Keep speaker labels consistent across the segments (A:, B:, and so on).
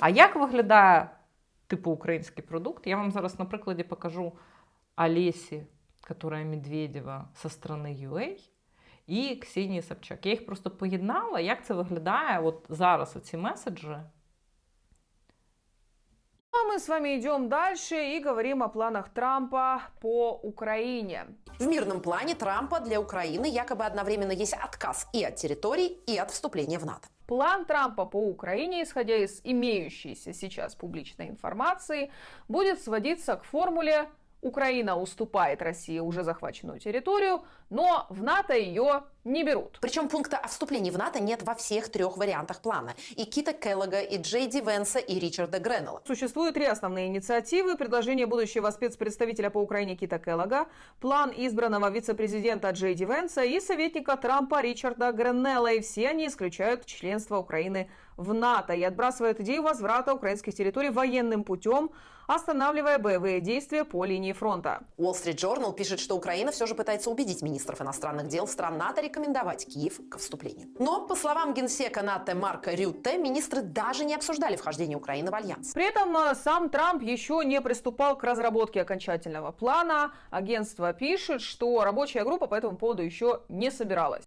A: А як виглядає типу український продукт? Я вам зараз на прикладі покажу Олесі, яка Медведєва со сторони UA, і Ксенії Собчак. Я їх просто поєднала, як це виглядає от зараз оці меседжі.
B: А мы с вами идем дальше и говорим о планах Трампа по Украине.
C: В мирном плане Трампа для Украины якобы одновременно есть отказ и от территорий, и от вступления в НАТО.
B: План Трампа по Украине, исходя из имеющейся сейчас публичной информации, будет сводиться к формуле Украина уступает России уже захваченную территорию, но в НАТО ее не берут.
C: Причем пункта о вступлении в НАТО нет во всех трех вариантах плана. И Кита Келлога, и Джей Ди Венса, и Ричарда Греннелла.
B: Существуют три основные инициативы. Предложение будущего спецпредставителя по Украине Кита Келлога, план избранного вице-президента Джей Ди Венса и советника Трампа Ричарда Греннелла. И все они исключают членство Украины в НАТО и отбрасывают идею возврата украинских территорий военным путем, останавливая боевые действия по линии фронта.
C: Wall Street Journal пишет, что Украина все же пытается убедить министров иностранных дел стран НАТО рекомендовать Киев к вступлению. Но, по словам генсека НАТО Марка Рютте, министры даже не обсуждали вхождение Украины в альянс.
B: При этом э, сам Трамп еще не приступал к разработке окончательного плана. Агентство пишет, что рабочая группа по этому поводу еще не собиралась.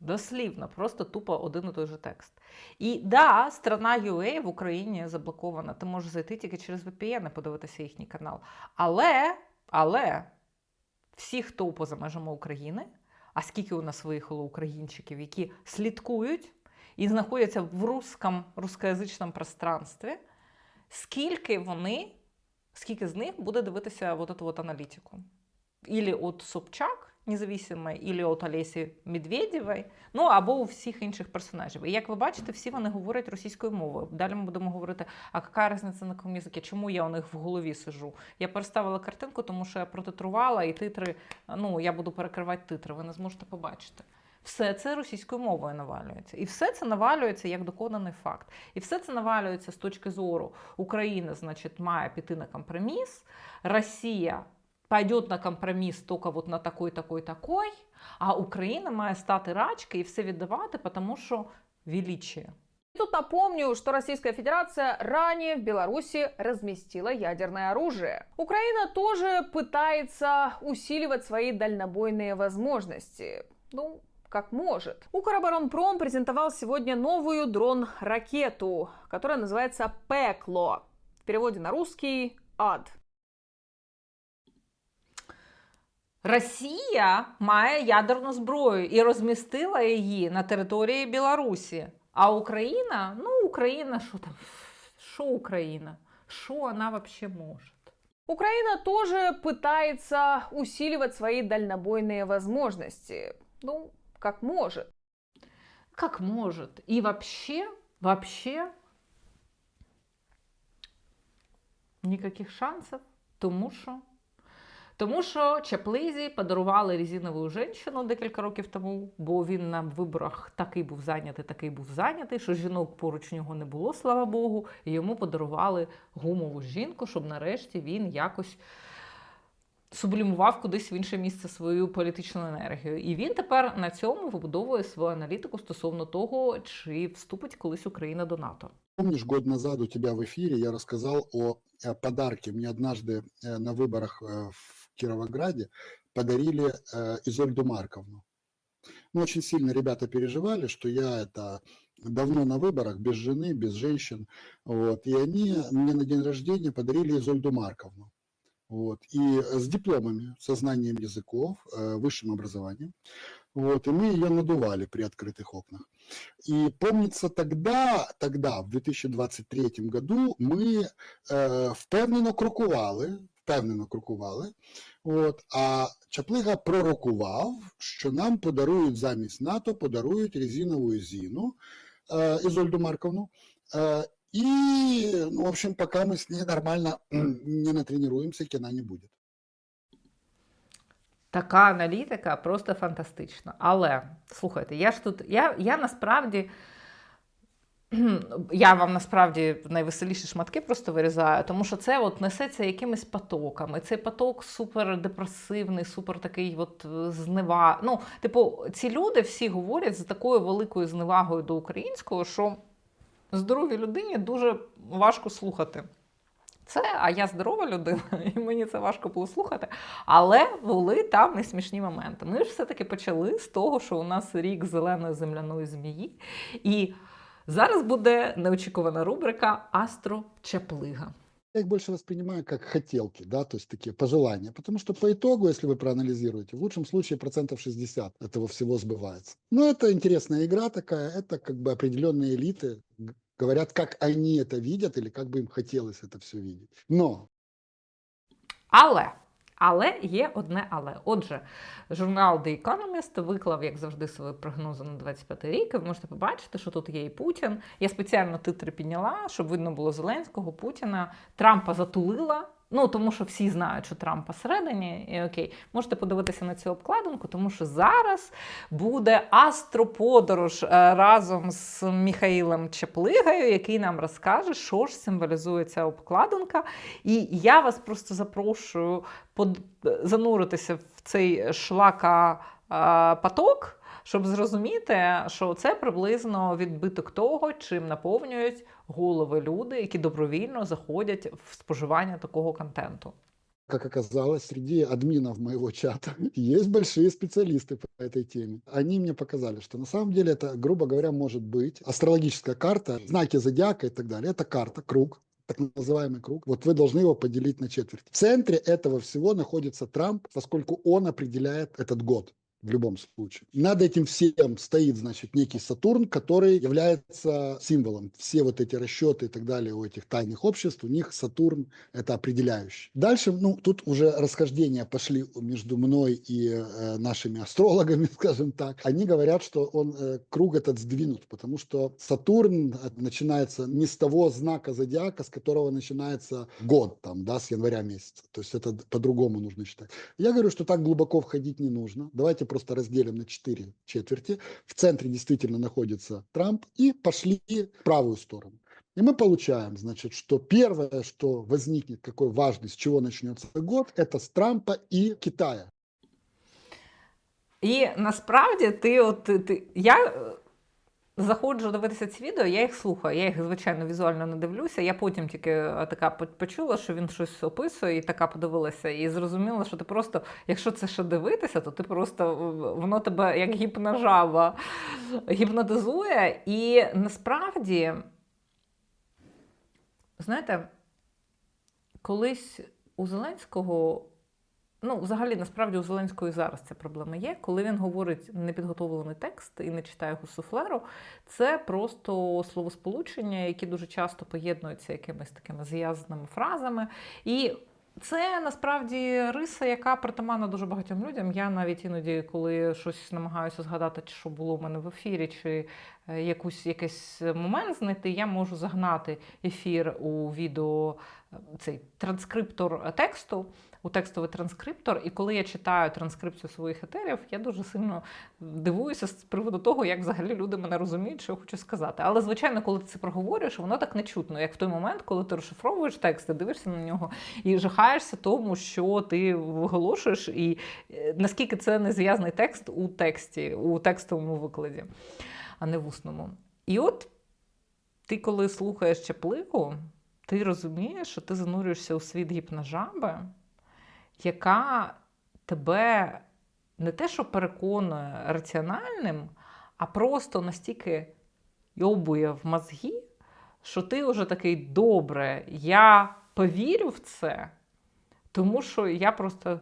A: Дослівно, просто тупо один і той же текст. І да, страна UA в Україні заблокована. Ти можеш зайти тільки через VPN і подивитися їхній канал. Але, але Всі, хто поза межами України, а скільки у нас виїхало українчиків, які слідкують і знаходяться в русском, рускоязичному пространстві, скільки вони, скільки з них буде дивитися вот эту аналітику? Ілі от Собчак, независимой, ілі от Олесі Медведєвої, ну або у всіх інших персонажів. І як ви бачите, всі вони говорять російською мовою. Далі ми будемо говорити, а яка різниця на якому язикі, чому я у них в голові сижу. Я переставила картинку, тому що я протитрувала, і титри, ну я буду перекривати титри, ви не зможете побачити. Все це російською мовою навалюється. І все це навалюється як доконаний факт. І все це навалюється з точки зору Україна, значить, має піти на компроміс, Росія пойдет на компроміс тільки вот на такой, такой, такой, а Україна має стати рачки і все віддавати, тому що величие.
B: И Тут напомню, что Российская Федерация ранее в Беларуси разместила ядерное оружие. Украина тоже пытается усиливать свои дальнобойные возможности. Ну, как может. Укроборонпром презентовал сегодня новую дрон-ракету, которая называется «Пекло». В переводе на русский «Ад».
A: Росія має ядерну зброю і розмістила її на території Білорусі. А Україна, ну Україна, що там? Що Україна? Що вона взагалі може?
B: Украина тоже пытается усиливать свои дальнобойные возможности. Ну, как может.
A: Как может. І вообще, вообще ніяких шансів, тому що тому що Чаплизі подарували резинову жінку декілька років тому, бо він на виборах такий був зайнятий, такий був зайнятий, що жінок поруч нього не було, слава Богу, і йому подарували гумову жінку, щоб нарешті він якось сублімував кудись в інше місце свою політичну енергію. І він тепер на цьому вибудовує свою аналітику стосовно того, чи вступить колись Україна до НАТО.
D: Помнишь, год назад у тебя в эфире я рассказал о э, подарке. Мне однажды э, на выборах э, в Кировограде подарили Изольду Марковну. Ну, очень сильно ребята переживали, что я это давно на выборах, без жены, без женщин. Вот, и они мне на день рождения подарили Изольду Марковну. Вот, и с дипломами, со знанием языков, высшим образованием. Вот, и мы ее надували при открытых окнах. И помнится тогда, тогда, в 2023 году, ми е, впевнено крокували, впевнено крокували, от, а Чаплига пророкував, що нам подарують замість НАТО, подарують резинову зіну е, Ізольду Марковну. Е, и, ну, в общем, пока мы с ней нормально м, не натренируемся, кина не будет.
A: Така аналітика просто фантастична. Але слухайте, я ж тут, я, я насправді Я вам насправді найвеселіші шматки просто вирізаю, тому що це от несеться якимись потоками. Цей поток супер депресивний, супер такий от е, знева. Ну, типу, ці люди всі говорять з такою великою зневагою до українського, що здоровій людині дуже важко слухати Це, а я здорова людина, і мені це важко було слухати. Але були там і смішні моменти. Ми ж все-таки почали з того, що у нас рік зеленої земляної змії. І зараз буде неочікувана рубрика Астро-Чаплига.
D: Я их больше воспринимаю как хотелки, да, то есть такие пожелания. Потому что по итогу, если вы проанализируете, в лучшем случае процентов 60 этого всего сбывается. Но это интересная игра такая, это как бы определенные элиты г- говорят, как они это видят или как бы им хотелось это все видеть. Но
A: Але, але є одне але. Отже, журнал The Economist виклав, як завжди, свої прогнози на 25 рік. І ви можете побачити, що тут є і Путін. Я спеціально титри підняла, щоб видно було Зеленського, Путіна. Трампа затулила. Ну, тому що всі знають, що Трамп посередині, і окей, можете подивитися на цю обкладинку, тому що зараз буде астроподорож е, разом з Міхаїлом Чеплигою, який нам розкаже, що ж символізує ця обкладинка. І я вас просто запрошую под... зануритися в цей шлака е, поток, щоб зрозуміти, що це приблизно відбиток того, чим наповнюють голови люди, які добровільно заходять в споживання такого контенту.
D: как оказалось, среди админов моего чата есть большие специалисты по этой теме. Они мне показали, что на самом деле это, грубо говоря, может быть астрологическая карта, знаки зодиака и так далее. Это карта, круг, так называемый круг. Вот вы должны его поделить на четверть. В центре этого всего находится Трамп, поскольку он определяет этот год В любом случае. Над этим всем стоит, значит, некий Сатурн, который является символом. Все вот эти расчеты и так далее у этих тайных обществ, у них Сатурн это определяющий. Дальше, ну, тут уже расхождения пошли между мной и э, нашими астрологами, скажем так. Они говорят, что он э, круг этот сдвинут, потому что Сатурн э, начинается не с того знака зодиака, с которого начинается год, там, да, с января месяца. То есть это по-другому нужно считать. Я говорю, что так глубоко входить не нужно. Давайте просто разделим на четыре четверти. В центре действительно находится Трамп и пошли в правую сторону. И мы получаем, значит, что первое, что возникнет, какой важный, с чего начнется год, это с Трампа и Китая.
A: І насправді ти, от ти, я заходжу дивитися ці відео, я їх слухаю. Я їх, звичайно, візуально не дивлюся. Я потім тільки е, така почула, що він щось описує, і така подивилася, і зрозуміла, що ти просто, якщо це ще дивитися, то ти просто воно тебе як гіпножаба гіпнотизує. І насправді, знаєте, колись у Зеленського Ну, взагалі, насправді у Зеленського і зараз ця проблема є. Коли він говорить непідготовлений текст і не читає його суфлеру, це просто словосполучення, які дуже часто поєднуються якимись такими зв'язаними фразами. І це насправді риса, яка притаманна дуже багатьом людям. Я навіть іноді, коли щось намагаюся згадати, чи що було в мене в ефірі, чи е, якусь якийсь момент знайти, я можу загнати ефір у відео е, цей транскриптор тексту у текстовий транскриптор, і коли я читаю транскрипцію своїх етерів, я дуже сильно дивуюся з приводу того, як взагалі люди мене розуміють, що я хочу сказати. Але звичайно, коли ти це проговорюєш, воно так не чутно, як в той момент, коли ти розшифровуєш текст, ти дивишся на нього і жахаєшся тому, що ти виголошуєш, і е, наскільки це не зв'язаний текст у тексті, у текстовому викладі, а не в усному. І от ти, коли слухаєш чаплику, ти розумієш, що ти занурюєшся у світ гіпножаби, яка тебе не те, що переконує раціональним, а просто настільки йобує в мозги, що ти вже такий добре, я повірю в це, тому що я просто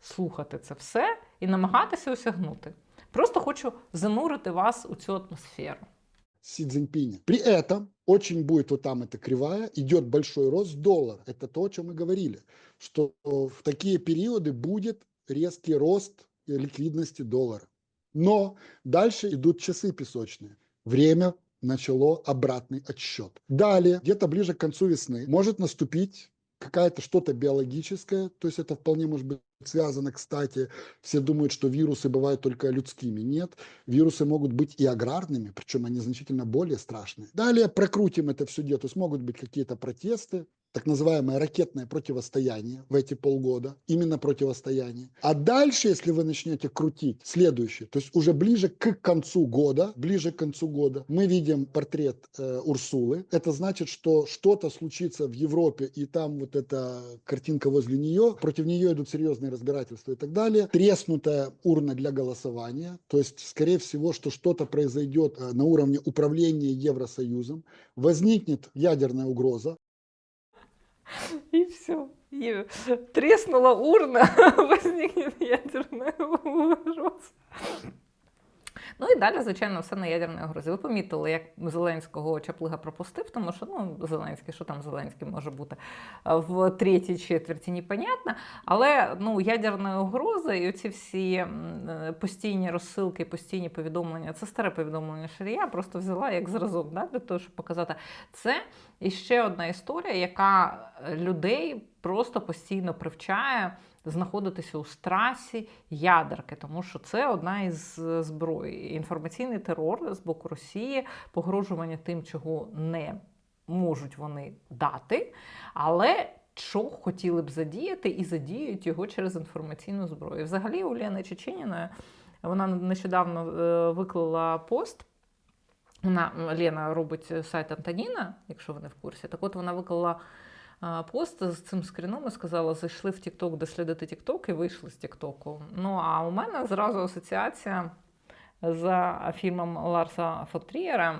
A: слухати це все і намагатися осягнути. Просто хочу занурити вас у цю атмосферу.
D: Си Цзиньпиня. При этом очень будет вот там эта кривая, идет большой рост доллара. Это то, о чем мы говорили, что в такие периоды будет резкий рост ликвидности доллара. Но дальше идут часы песочные. Время начало обратный отсчет. Далее, где-то ближе к концу весны, может наступить какая-то что-то биологическое, то есть это вполне может быть Связано, кстати, все думают, что вирусы бывают только людскими. Нет, вирусы могут быть и аграрными, причем они значительно более страшные. Далее прокрутим это все дело. То есть могут быть какие-то протесты, так называемое ракетное противостояние в эти полгода, именно противостояние. А дальше, если вы начнете крутить, следующее, то есть уже ближе к концу года, ближе к концу года, мы видим портрет э, Урсулы. Это значит, что что-то случится в Европе, и там вот эта картинка возле нее, против нее идут серьезные разбирательства и так далее. Треснутая урна для голосования, то есть, скорее всего, что что-то произойдет э, на уровне управления Евросоюзом, возникнет ядерная угроза,
A: И все. И треснула урна, возникнет ядерный угроза. Ну і далі, звичайно, все на ядерній угрозі. Ви помітили, як Зеленського Чаплига пропустив, тому що ну, Зеленський, що там Зеленський може бути в третій четверті, непонятно. Але ну, ядерна угроза і оці всі е, постійні розсилки, постійні повідомлення, це старе повідомлення Шарія, просто взяла як зразок да, для того, щоб показати. Це іще одна історія, яка людей просто постійно привчає знаходитися у страсі ядерки, тому що це одна із зброй. Інформаційний терор з боку Росії, погрожування тим, чого не можуть вони дати, але що хотіли б задіяти, і задіють його через інформаційну зброю. Взагалі, у Лени Чеченіної вона нещодавно е, виклала пост. Вона Лена робить сайт Антоніна, якщо ви не в курсі. Так от вона виклала пост з цим скріном і сказала: зайшли в TikTok, дослідити TikTok і вийшли з TikTok. Ну а у мене зразу асоціація за фільмом Ларса Фотрієра.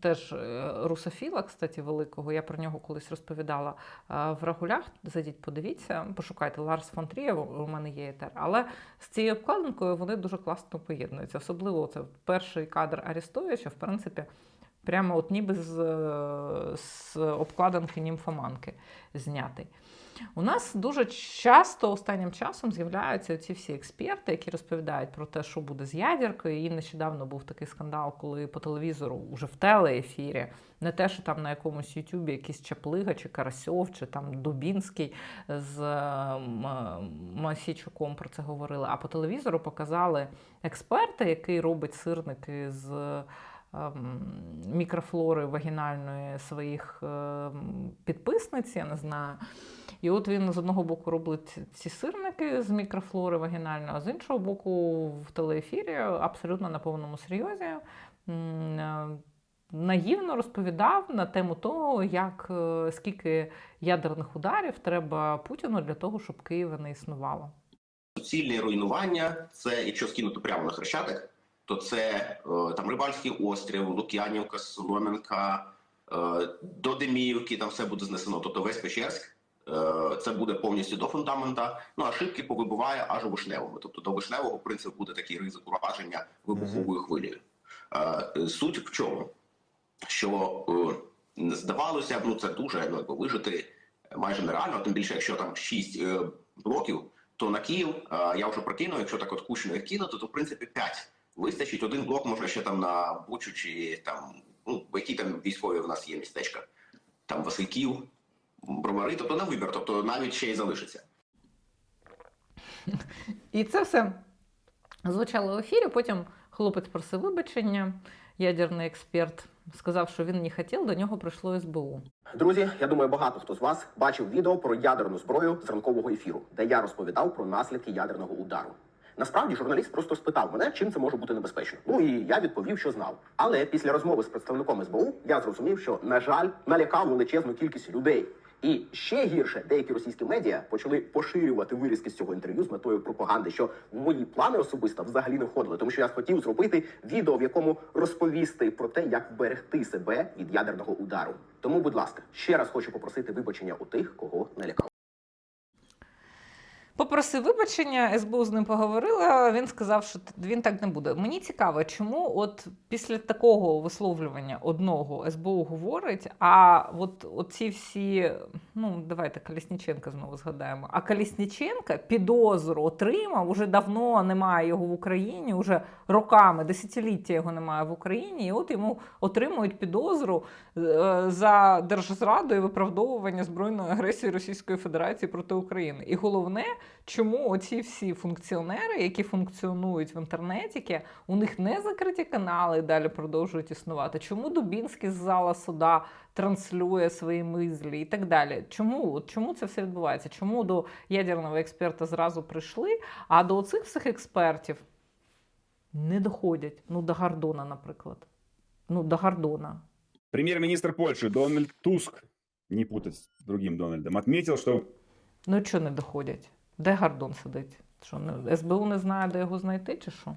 A: Теж е, русофіла, кстати, великого. Я про нього колись розповідала в Рагулях. Зайдіть, подивіться, пошукайте Ларс фон Трієр, у мене є етер. Але з цією обкладинкою вони дуже класно поєднуються. Особливо це перший кадр Арестовича, в принципі, прямо от ніби з, з обкладинки німфоманки знятий. У нас дуже часто останнім часом з'являються ці всі експерти, які розповідають про те, що буде з ядеркою. І нещодавно був такий скандал, коли по телевізору, уже в телеефірі, не те, що там на якомусь Ютубі якийсь Чаплига, чи Карасьов, чи там Дубінський з М- Масійчуком про це говорили. А по телевізору показали експерта, який робить сирники з мікрофлори вагінальної своїх ем, підписниць, я не знаю. І от він з одного боку робить ці сирники з мікрофлори вагінальної, а з іншого боку, в телеефірі абсолютно на повному серйозі е, наївно розповідав на тему того, як е, скільки ядерних ударів треба Путіну для того, щоб Києва не існувало.
E: Суцільне руйнування це, якщо скинути прямо на хрещатик, то це е, там Рибальський острів, Лук'янівка, Солом'янка, е, до Деміївки, там все буде знесено. Тобто весь Печерськ, е, це буде повністю до фундамента. Ну а шибки повибиває аж у вишневому. Тобто до вишневого, в принципі, буде такий ризик ураження вибуховою хвилею. Суть в чому? Що здавалося б, ну це дуже ну, якби, вижити майже нереально, тим більше, якщо там 6 е, блоків, то на Київ я вже прокинув, якщо так от кучно їх кинути, то в принципі 5 вистачить. Один блок може ще там на Бучу чи там, ну які там військові в нас є містечка, там Васильків, Бровари, тобто на вибір, тобто навіть ще й залишиться.
A: І це все звучало в ефірі. Потім хлопець просив вибачення, ядерний експерт сказав, що він не хотів, до нього прийшло СБУ.
F: Друзі, я думаю, багато хто з вас бачив відео про ядерну зброю з ранкового ефіру, де я розповідав про наслідки ядерного удару. Насправді журналіст просто спитав мене, чим це може бути небезпечно. Ну і я відповів, що знав. Але після розмови з представником СБУ я зрозумів, що на жаль налякав величезну кількість людей. І ще гірше, деякі російські медіа почали поширювати вирізки з цього інтерв'ю з метою пропаганди, що в мої плани особисто взагалі не входили, тому що я хотів зробити відео, в якому розповісти про те, як вберегти себе від ядерного удару. Тому, будь ласка, ще раз хочу попросити вибачення у тих, кого налякав.
A: Попросив вибачення, СБУ з ним поговорила. Він сказав, що він так не буде. Мені цікаво, чому от після такого висловлювання одного СБУ говорить, а от оці всі, ну давайте Колісніченка знову згадаємо. А Колісніченка підозру отримав уже давно немає його в Україні, уже роками, десятиліття його немає в Україні. І от йому отримують підозру е, за держзраду і виправдовування збройної агресії Російської Федерації проти України. І головне, чому оці всі функціонери, які функціонують в інтернеті, у них не закриті канали і далі продовжують існувати. Чому Дубінський з зала суда транслює свої мислі і так далі? Чому? Чому це все відбувається? Чому до ядерного експерта зразу прийшли, а до цих всіх експертів не доходять? Ну, до Гордона, наприклад. Ну, до Гордона.
G: Премьер-министр Польши Дональд Туск, не путать с другим Дональдом, отметил, что
A: Ну, чого не доходять? Де Гордон сидить? Що, СБУ не знає, де його знайти, чи що?